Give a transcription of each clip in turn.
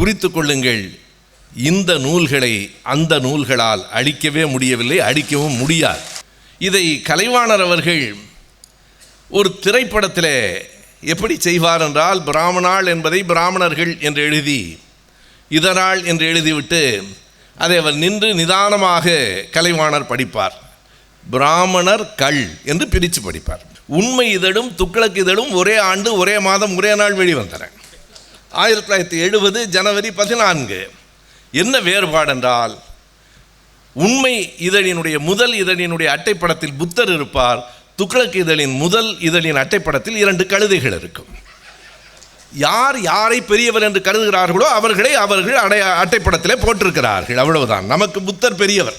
குறித்து கொள்ளுங்கள். இந்த நூல்களை அந்த நூல்களால் அழிக்கவே முடியவில்லை அழிக்கவும் முடியாது. இதை கலைவாணர் அவர்கள் ஒரு திரைப்படத்தில் எப்படி செய்வார் என்றால் பிராமணாள் என்பதை பிராமணர்கள் என்று எழுதி இதனால் என்று எழுதிவிட்டு அதை அவர் நின்று நிதானமாக கலைவாணர் படிப்பார். பிராமணர் கள் என்று பிரித்து படிப்பார். உண்மை இதழும் துக்களக்கு இதழும் ஒரே ஆண்டு ஒரே மாதம் ஒரே நாள் வெளிவந்தன. ஆயிரத்தி தொள்ளாயிரத்தி எழுபது ஜனவரி பதினான்கு. என்ன வேறுபாடு என்றால் உண்மை இதழினுடைய முதல் இதழினுடைய அட்டைப்படத்தில் புத்தர் இருப்பார் துக்ளக் இதழின் முதல் இதழின் அட்டைப்படத்தில் இரண்டு கழுதைகள் இருக்கும். யார் யாரை பெரியவர் என்று கருதுகிறார்களோ அவர்களை அவர்கள் அடைய அட்டைப்படத்திலே போட்டிருக்கிறார்கள். அவ்வளவுதான். நமக்கு புத்தர் பெரியவர்.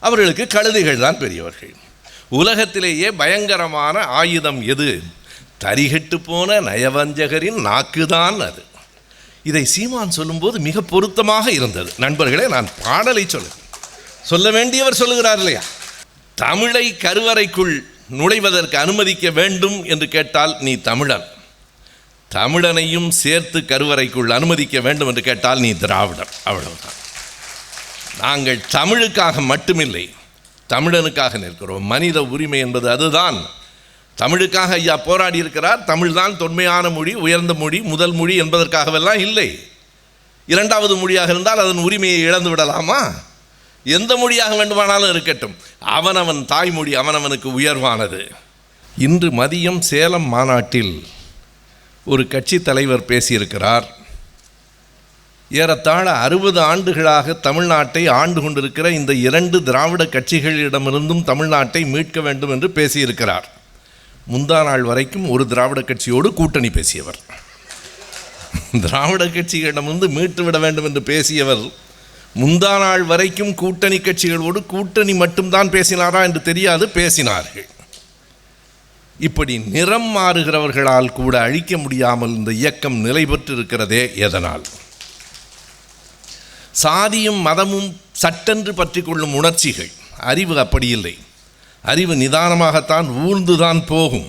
அவர்களுக்கு கழுதைகள் தான் பெரியவர்கள். உலகத்திலேயே பயங்கரமான ஆயுதம் எது? தரிகட்டு போன நயவஞ்சகரின் நாக்குதான் அது. இதை சீமான் சொல்லும்போது மிக பொருத்தமாக இருந்தது. நண்பர்களே நான் பாடலை சொல்ல சொல்ல வேண்டியவர் சொல்லுகிறார் இல்லையா? தமிழை கருவறைக்குள் நுழைவதற்கு அனுமதிக்க வேண்டும் என்று கேட்டால் நீ தமிழன். தமிழனையும் சேர்த்து கருவறைக்குள் அனுமதிக்க வேண்டும் என்று கேட்டால் நீ திராவிடர். அவ்வளவுதான். நாங்கள் தமிழுக்காக மட்டுமில்லை தமிழனுக்காக நிற்கிறோம். மனித உரிமை என்பது அதுதான். தமிழுக்காக ஐயா போராடி இருக்கிறார். தமிழ்தான் தொன்மையான மொழி உயர்ந்த மொழி முதல் மொழி என்பதற்காகவெல்லாம் இல்லை. இரண்டாவது மொழியாக இருந்தால் அதன் உரிமையை இழந்து விடலாமா? எந்த மொழியாக வேண்டுமானாலும் இருக்கட்டும். அவனவன் தாய்மொழி அவனவனுக்கு உயர்வானது. இன்று மதியம் சேலம் மாநாட்டில் ஒரு கட்சி தலைவர் பேசியிருக்கிறார். ஏறத்தாழ அறுபது ஆண்டுகளாக தமிழ்நாட்டை ஆண்டு கொண்டிருக்கிற இந்த இரண்டு திராவிட கட்சிகளிடமிருந்தும் தமிழ்நாட்டை மீட்க வேண்டும் என்று பேசியிருக்கிறார். முந்தா நாள் வரைக்கும் ஒரு திராவிட கட்சியோடு கூட்டணி பேசியவர். திராவிட கட்சிகளிடமிருந்து மீட்டு விட வேண்டும் என்று பேசியவர் முந்தா நாள் வரைக்கும் கூட்டணி கட்சிகளோடு கூட்டணி மட்டும்தான் பேசினாரா என்று தெரியாது பேசினார்கள். இப்படி நிறம் மாறுகிறவர்களால் கூட அழிக்க முடியாமல் இந்த இயக்கம் நிலை பெற்றிருக்கிறதே எதனால்? சாதியும் மதமும் சட்டென்று பற்றி கொள்ளும் உணர்ச்சிகள் அறிவு அப்படி இல்லை. அறிவு நிதானமாகத்தான் ஊழ்ந்துதான் போகும்.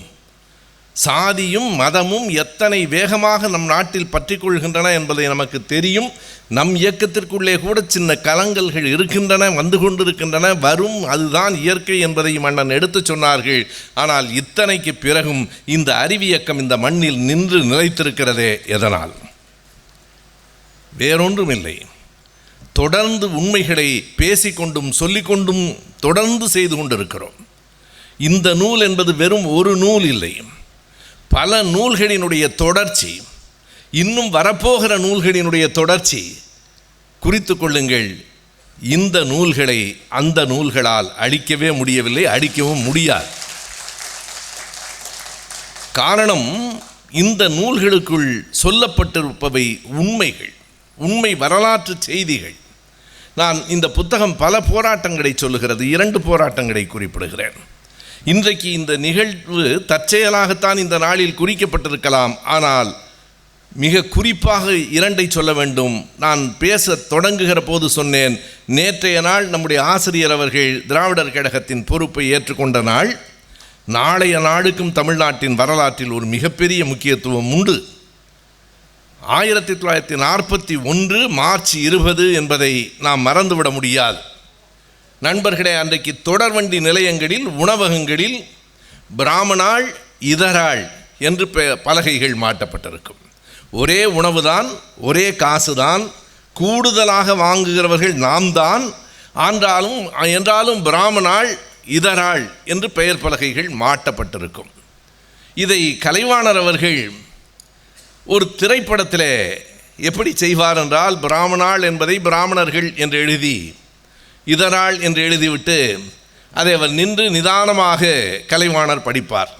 சாதியும் மதமும் எத்தனை வேகமாக நம் நாட்டில் பற்றிக்கொள்கின்றன என்பதை நமக்கு தெரியும். நம் இயக்கத்திற்குள்ளே கூட சின்ன கலங்கல்கள் இருக்கின்றன வந்து கொண்டிருக்கின்றன வரும் அதுதான் இயற்கை என்பதையும் அண்ணன் எடுத்துச் சொன்னார்கள். ஆனால் இத்தனைக்கு பிறகும் இந்த அறிவியக்கம் இந்த மண்ணில் நின்று நிலைத்திருக்கிறதே எதனால்? வேறொன்றும் இல்லை தொடர்ந்து உண்மைகளை பேசிக்கொண்டும் சொல்லிக்கொண்டும் தொடர்ந்து செய்து கொண்டிருக்கிறோம். இந்த நூல் என்பது வெறும் ஒரு நூல் இல்லை. பல நூல்களினுடைய தொடர்ச்சி இன்னும் வரப்போகிற நூல்களினுடைய தொடர்ச்சி குறித்து கொள்ளுங்கள். இந்த நூல்களை அந்த நூல்களால் அழிக்கவே முடியவில்லை அழிக்கவும் முடியாது. காரணம் இந்த நூல்களுக்குள் சொல்லப்பட்டிருப்பவை உண்மைகள் உண்மை வரலாற்று செய்திகள். நான் இந்த புத்தகம் பல போராட்டங்களை சொல்லுகிறது இரண்டு போராட்டங்களை குறிப்பிடுகிறேன். இன்றைக்கு இந்த நிகழ்வு தற்செயலாகத்தான் இந்த நாளில் குறிக்கப்பட்டிருக்கலாம். ஆனால் மிக குறிப்பாக இரண்டை சொல்ல வேண்டும். நான் பேச தொடங்குகிற போது சொன்னேன் நேற்றைய நாள் நம்முடைய ஆசிரியர் அவர்கள் திராவிடர் கழகத்தின் பொறுப்பை ஏற்றுக்கொண்ட நாள். நாளைய நாளுக்கும் தமிழ்நாட்டின் வரலாற்றில் ஒரு மிகப்பெரிய முக்கியத்துவம் உண்டு. ஆயிரத்தி தொள்ளாயிரத்தி நாற்பத்தி ஒன்று மார்ச் இருபது என்பதை நாம் மறந்துவிட முடியாது. நண்பர்களே அன்றைக்கு தொடர்வண்டி நிலையங்களில் உணவகங்களில் பிராமணாள் இதராள் என்று பலகைகள் மாட்டப்பட்டிருக்கும். ஒரே உணவுதான் ஒரே காசுதான் கூடுதலாக வாங்குகிறவர்கள் நாம் தான் ஆன்றாலும் என்றாலும் பிராமணாள் இதராள் என்று பெயர் பலகைகள் மாட்டப்பட்டிருக்கும். இதை கலைவாணர் அவர்கள் ஒரு திரைப்படத்தில் எப்படி செய்வார் என்றால் பிராமணாள் என்பதை பிராமணர்கள் என்று எழுதி இதராள் என்று எழுதிவிட்டு அதை அவர் நின்று நிதானமாக கலைவாணர் படிப்பார்.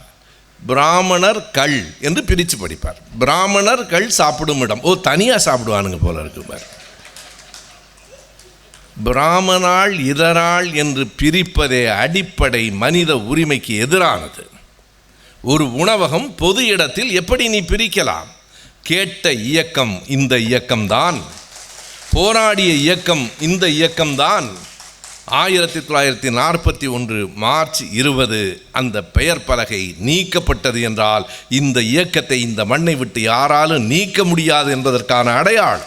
பிராமணர் கள் என்று பிரித்து படிப்பார். பிராமணர் கள் சாப்பிடும் இடம். ஓ தனியாக சாப்பிடுவானுங்க போல இருக்குமார் பிராமணால் இதரால் என்று பிரிப்பதே அடிப்படை மனித உரிமைக்கு எதிரானது. ஒரு உணவகம் பொது இடத்தில் எப்படி நீ பிரிக்கலாம்? கேட்ட இயக்கம் இந்த இயக்கம்தான். போராடிய இயக்கம் இந்த இயக்கம்தான். ஆயிரத்தி தொள்ளாயிரத்தி நாற்பத்தி ஒன்று மார்ச் இருபது அந்த பெயர் பலகை நீக்கப்பட்டது என்றால் இந்த இயக்கத்தை இந்த மண்ணை விட்டு யாராலும் நீக்க முடியாது என்பதற்கான அடையாளம்.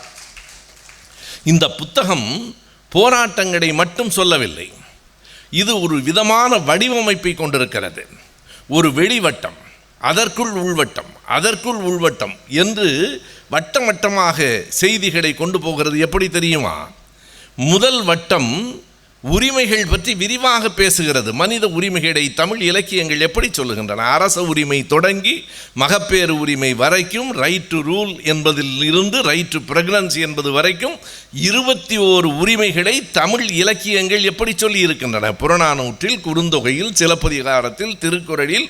இந்த புத்தகம் போராட்டங்களை மட்டும் சொல்லவில்லை. இது ஒரு விதமான வடிவமைப்பை கொண்டிருக்கிறது. ஒரு வெளிவட்டம் அதற்குள் உள்வட்டம் அதற்குள் உள்வட்டம் என்று வட்டம் வட்டமாக செய்திகளை கொண்டு போகிறது எப்படி தெரியுமா? முதல் வட்டம் உரிமைகள் பற்றி விரிவாக பேசுகிறது. மனித உரிமைகளை தமிழ் இலக்கியங்கள் எப்படி சொல்லுகின்றன? அரச உரிமை தொடங்கி மகப்பேறு உரிமை வரைக்கும் ரைட் டு ரூல் என்பதில் இருந்து ரைட் டு பிரெக்னன்சி என்பது வரைக்கும் இருபத்தி ஓரு உரிமைகளை தமிழ் இலக்கியங்கள் எப்படி சொல்லி இருக்கின்றன புறநானூற்றில் குறுந்தொகையில் சிலப்பதிகாரத்தில் திருக்குறளில்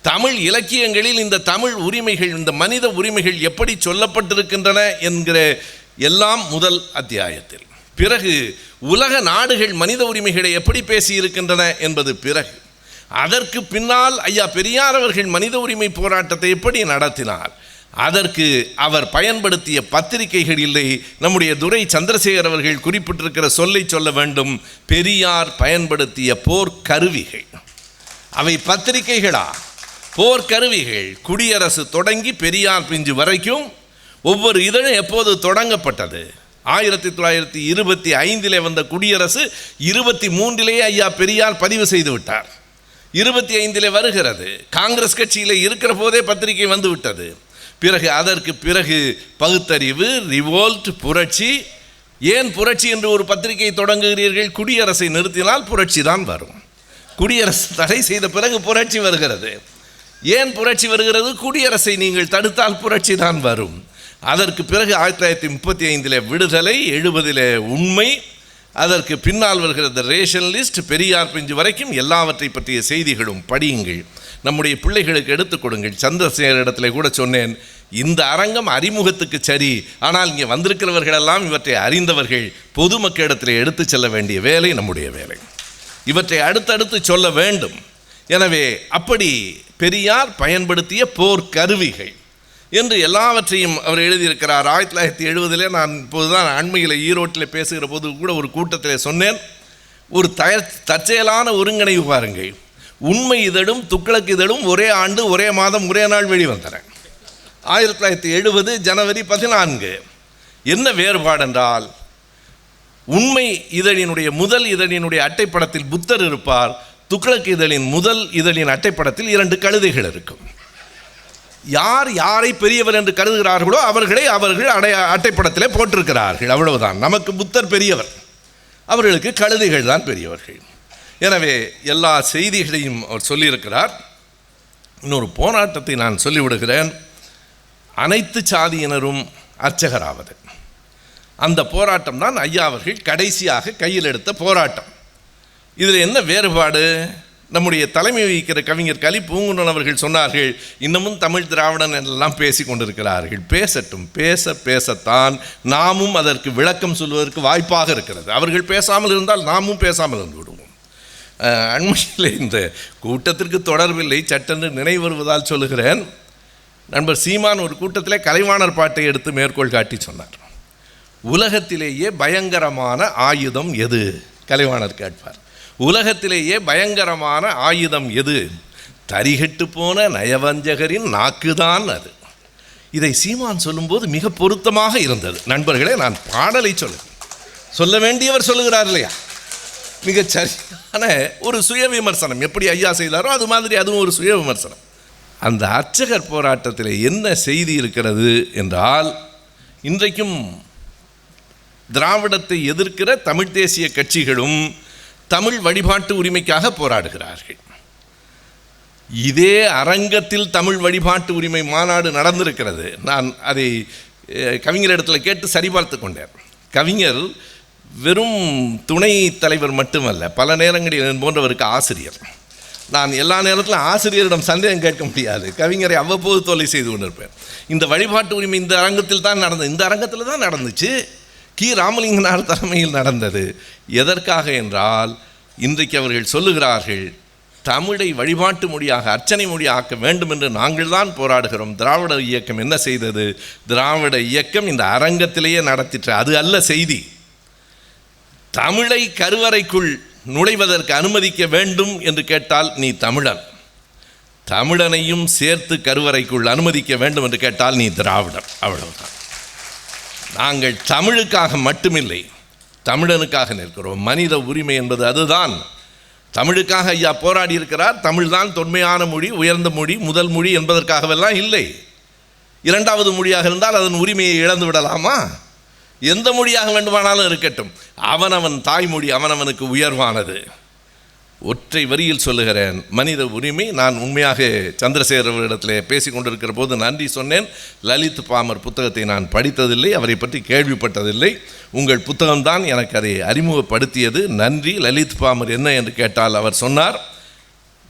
தமிழ் இலக்கியங்களில் இந்த தமிழ் உரிமைகள் இந்த மனித உரிமைகள் எப்படி சொல்லப்பட்டிருக்கின்றன என்கிற எல்லாம் முதல் அத்தியாயத்தில். பிறகு உலக நாடுகள் மனித உரிமைகளை எப்படி பேசியிருக்கின்றன என்பது பிறகு. அதற்கு பின்னால் ஐயா பெரியார் அவர்கள் மனித உரிமை போராட்டத்தை எப்படி நடத்தினார்? அதற்கு அவர் பயன்படுத்திய பத்திரிகைகள் இல்லை. நம்முடைய துரை சந்திரசேகர் அவர்கள் குறிப்பிட்டிருக்கிற சொல்லை சொல்ல வேண்டும். பெரியார் பயன்படுத்திய போர்க்கருவிகள். அவை பத்திரிகைகளா? போர்க்கருவிகள் குடியரசு தொடங்கி பெரியார் பிஞ்சு வரைக்கும் ஒவ்வொரு இதழும் எப்போது தொடங்கப்பட்டது? ஆயிரத்தி தொள்ளாயிரத்தி இருபத்தி ஐந்திலே வந்த குடியரசு இருபத்தி மூன்றிலேயே ஐயா பெரியார் பதிவு செய்து விட்டார் இருபத்தி ஐந்திலே வருகிறது. காங்கிரஸ் கட்சியில் இருக்கிற போதே பத்திரிகை வந்து விட்டது. பிறகு அதற்கு பிறகு பகுத்தறிவு ரிவோல்ட் புரட்சி. ஏன் புரட்சி என்று ஒரு பத்திரிகை தொடங்குகிறீர்கள்? குடியரசை நிறுத்தினால் புரட்சி தான் வரும். குடியரசு தடை செய்த பிறகு புரட்சி வருகிறது. ஏன் புரட்சி வருகிறது? குடியரசை நீங்கள் தடுத்தால் புரட்சி தான் வரும். அதற்கு பிறகு ஆயிரத்தி தொள்ளாயிரத்தி முப்பத்தி ஐந்தில் விடுதலை எழுபதில் உண்மை அதற்கு பின்னால் வருகிற ரேஷன் லிஸ்ட் பெரியார் பிஞ்சு வரைக்கும் எல்லாவற்றை பற்றிய செய்திகளும் படியுங்கள். நம்முடைய பிள்ளைகளுக்கு எடுத்துக் கொடுங்கள். சந்திரசேகர் இடத்துல கூட சொன்னேன் இந்த அரங்கம் அறிமுகத்துக்கு சரி ஆனால் இங்கே வந்திருக்கிறவர்களெல்லாம் இவற்றை அறிந்தவர்கள் பொதுமக்களிடத்தில் எடுத்துச் செல்ல வேண்டிய வேலை நம்முடைய வேலை. இவற்றை அடுத்தடுத்து சொல்ல வேண்டும். எனவே அப்படி பெரியார் பயன்படுத்திய போர்க்கருவிகள். என்று எல்லாவற்றையும் அவர் எழுதியிருக்கிறார். ஆயிரத்தி தொள்ளாயிரத்தி எழுபதிலே நான் இப்போதுதான் அண்மையில் ஈரோட்டில் பேசுகிற போது கூட ஒரு கூட்டத்தில் சொன்னேன். ஒரு தய தற்செயலான ஒருங்கிணைவு பாருங்கள். உண்மை இதழும் துக்ளக் இதழும் ஒரே ஆண்டு ஒரே மாதம் ஒரே நாள் வெளிவந்தன. ஆயிரத்தி தொள்ளாயிரத்தி எழுபது ஜனவரி பதினான்கு. என்ன வேறுபாடு என்றால் உண்மை இதழினுடைய முதல் இதழினுடைய அட்டைப்படத்தில் புத்தர் இருப்பார். துக்ளக் இதழின் முதல் இதழின் அட்டைப்படத்தில் இரண்டு கழுதைகள் இருக்கும். யார் யாரை பெரியவர் என்று கருதுகிறார்களோ அவர்களை அவர்கள் அடைய அட்டைப்படத்திலே போட்டிருக்கிறார்கள். அவ்வளவுதான். நமக்கு புத்தர் பெரியவர். அவர்களுக்கு கழுதைகள் தான் பெரியவர்கள். எனவே எல்லா செய்திகளையும் அவர் சொல்லியிருக்கிறார். இன்னொரு போராட்டத்தை நான் சொல்லிவிடுகிறேன். அனைத்து சாதியினரும் அர்ச்சகராவது. அந்த போராட்டம் தான் ஐயா அவர்கள் கடைசியாக கையில் எடுத்த போராட்டம். இதில் என்ன வேறுபாடு? நம்முடைய தலைமை வகிக்கிற கவிஞர் கலி பூங்குன்றன் அவர்கள் சொன்னார்கள் இன்னமும் தமிழ் திராவிடன் எல்லாம் பேசி கொண்டிருக்கிறார்கள். பேசட்டும் பேச பேசத்தான் நாமும் அதற்கு விளக்கம் சொல்வதற்கு வாய்ப்பாக இருக்கிறது. அவர்கள் பேசாமல் இருந்தால் நாமும் பேசாமல் இருந்து விடுவோம். அண்மையில் இந்த கூட்டத்திற்கு தொடர்பில்லை சட்டென்று நினைவு வருவதால் சொல்லுகிறேன். நண்பர் சீமான் ஒரு கூட்டத்திலே கலைவாணர் பாட்டை எடுத்து மேற்கோள் காட்டி சொன்னார். உலகத்திலேயே பயங்கரமான ஆயுதம் எது? கலைவாணர் கேட்பார். உலகத்திலேயே பயங்கரமான ஆயுதம் எது? தரிகட்டு போன நயவஞ்சகரின் நாக்குதான் அது. இதை சீமான் சொல்லும்போது மிக பொருத்தமாக இருந்தது. நண்பர்களே நான் பாடலை சொல்ல சொல்ல வேண்டியவர் சொல்லுகிறார் இல்லையா? மிகச் சரியான ஒரு சுய விமர்சனம். எப்படி ஐயா செய்தாரோ அது மாதிரி அதுவும் ஒரு சுய விமர்சனம். அந்த அர்ச்சகர் போராட்டத்தில் என்ன செய்தி இருக்கிறது என்றால் இன்றைக்கும் திராவிடத்தை எதிர்க்கிற தமிழ் தேசிய கட்சிகளும் தமிழ் வழிபாட்டு உரிமைக்காக போராடுகிறார்கள். இதே அரங்கத்தில் தமிழ் வழிபாட்டு உரிமை மாநாடு நடந்திருக்கிறது. நான் அதை கவிஞரிடத்தில் கேட்டு சரிபார்த்து கொண்டேன். கவிஞர் வெறும் துணை தலைவர் மட்டுமல்ல பல நேரங்களில் என் போன்றவருக்கு ஆசிரியர். நான் எல்லா நேரத்திலும் ஆசிரியரிடம் சந்தேகம் கேட்க முடியாது. கவிஞரை அவ்வப்போது தொல்லை செய்து கொண்டிருப்பேன். இந்த வழிபாட்டு உரிமை இந்த அரங்கத்தில் தான் நடந்தது இந்த அரங்கத்தில் தான் நடந்துச்சு. கி. ராமலிங்கனார் தலைமையில் நடந்தது. எதற்காக என்றால் இன்றைக்கு அவர்கள் சொல்லுகிறார்கள் தமிழை வழிபாட்டு மொழியாக அர்ச்சனை மொழியாக்க வேண்டும் என்று நாங்கள் தான் போராடுகிறோம். திராவிட இயக்கம் என்ன செய்தது? திராவிட இயக்கம் இந்த அரங்கத்திலேயே நடத்திற்று அது அல்ல செய்தி. தமிழை கருவறைக்குள் நுழைவதற்கு அனுமதிக்க வேண்டும் என்று கேட்டால் நீ தமிழன். தமிழனையும் சேர்த்து கருவறைக்குள் அனுமதிக்க வேண்டும் என்று கேட்டால் நீ திராவிடர் அவ்வளவுதான். நாங்கள் தமிழுக்காக மட்டுமில்லை தமிழனுக்காக நிற்கிறோம். மனித உரிமை என்பது அதுதான். தமிழுக்காக ஐயா போராடி இருக்கிறார். தமிழ்தான் தொன்மையான மொழி உயர்ந்த மொழி முதல் மொழி என்பதற்காகவெல்லாம் இல்லை. இரண்டாவது மொழியாக இருந்தால் அதன் உரிமையை இழந்து விடலாமா? எந்த மொழியாக வேண்டுமானாலும் இருக்கட்டும். அவனவன் தாய்மொழி அவனவனுக்கு உயர்வானது. ஒற்றை வரியில் சொல்லுகிறேன். மனித உரிமை நான் உண்மையாக சந்திரசேகர் அவரிடத்தில் கொண்டிருக்கிற போது நன்றி சொன்னேன். லலித் பாமர் புத்தகத்தை நான் படித்ததில்லை அவரை பற்றி கேள்விப்பட்டதில்லை. உங்கள் புத்தகம்தான் எனக்கு அதை அறிமுகப்படுத்தியது. நன்றி. லலித் பாமர் என்ன என்று கேட்டால் அவர் சொன்னார்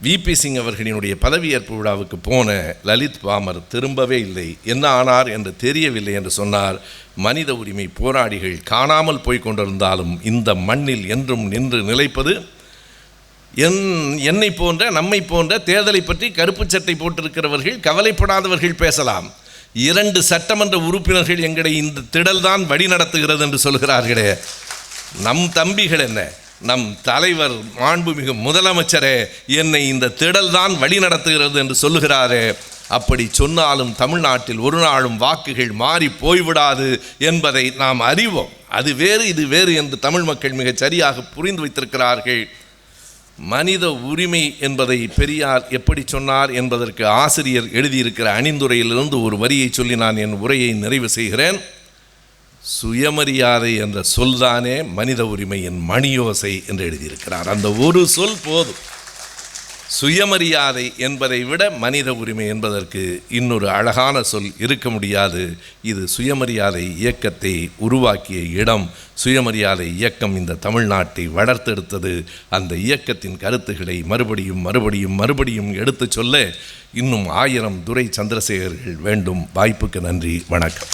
விபி சிங் அவர்களினுடைய பதவியேற்பு விழாவுக்கு போன லலித் பாமர் திரும்பவே இல்லை. என்ன ஆனார் என்று தெரியவில்லை என்று சொன்னார். மனித உரிமை போராடிகள் காணாமல் போய்க் கொண்டிருந்தாலும் இந்த மண்ணில் என்றும் நின்று நிலைப்பது என் என்னை போன்ற நம்மை போன்ற தேர்தலை பற்றி கருப்பு சட்டை போட்டிருக்கிறவர்கள் கவலைப்படாதவர்கள் பேசலாம். இரண்டு சட்டமன்ற உறுப்பினர்கள் எங்களை இந்த திடல்தான் வழி நடத்துகிறது என்று சொல்கிறார்களே. நம் தம்பிகள் என்ன? நம் தலைவர் மாண்புமிகு முதலமைச்சரே என்னை இந்த திடல்தான் வழி நடத்துகிறது என்று சொல்லுகிறாரே. அப்படி சொன்னாலும் தமிழ்நாட்டில் ஒரு நாளும் வாக்குகள் மாறி போய்விடாது என்பதை நாம் அறிவோம். அது வேறு இது வேறு என்று தமிழ் மக்கள் மிகச் சரியாக புரிந்து வைத்திருக்கிறார்கள். மனித உரிமை என்பதை பெரியார் எப்படி சொன்னார் என்பதற்கு ஆசிரியர் எழுதியிருக்கிற அணிந்துரையிலிருந்து ஒரு வரியை சொல்லி நான் என் உரையை நிறைவு செய்கிறேன். சுயமரியாதை என்ற சொல்தானே மனித உரிமையின் மணியோசை என்று எழுதியிருக்கிறார். அந்த ஒரு சொல் போதும். சுயமரியாதை என்பதை விட மனித உரிமை என்பதற்கு இன்னொரு அழகான சொல் இருக்க முடியாது. இது சுயமரியாதை இயக்கத்தை உருவாக்கிய இடம். சுயமரியாதை இயக்கம் இந்த தமிழ்நாட்டை வளர்த்தெடுத்தது. அந்த இயக்கத்தின் கருத்துக்களை மறுபடியும் மறுபடியும் மறுபடியும் எடுத்துச் சொல்ல இன்னும் ஆயிரம் துரை சந்திரசேகர்கள் வேண்டும். வாய்ப்புக்கு நன்றி. வணக்கம்.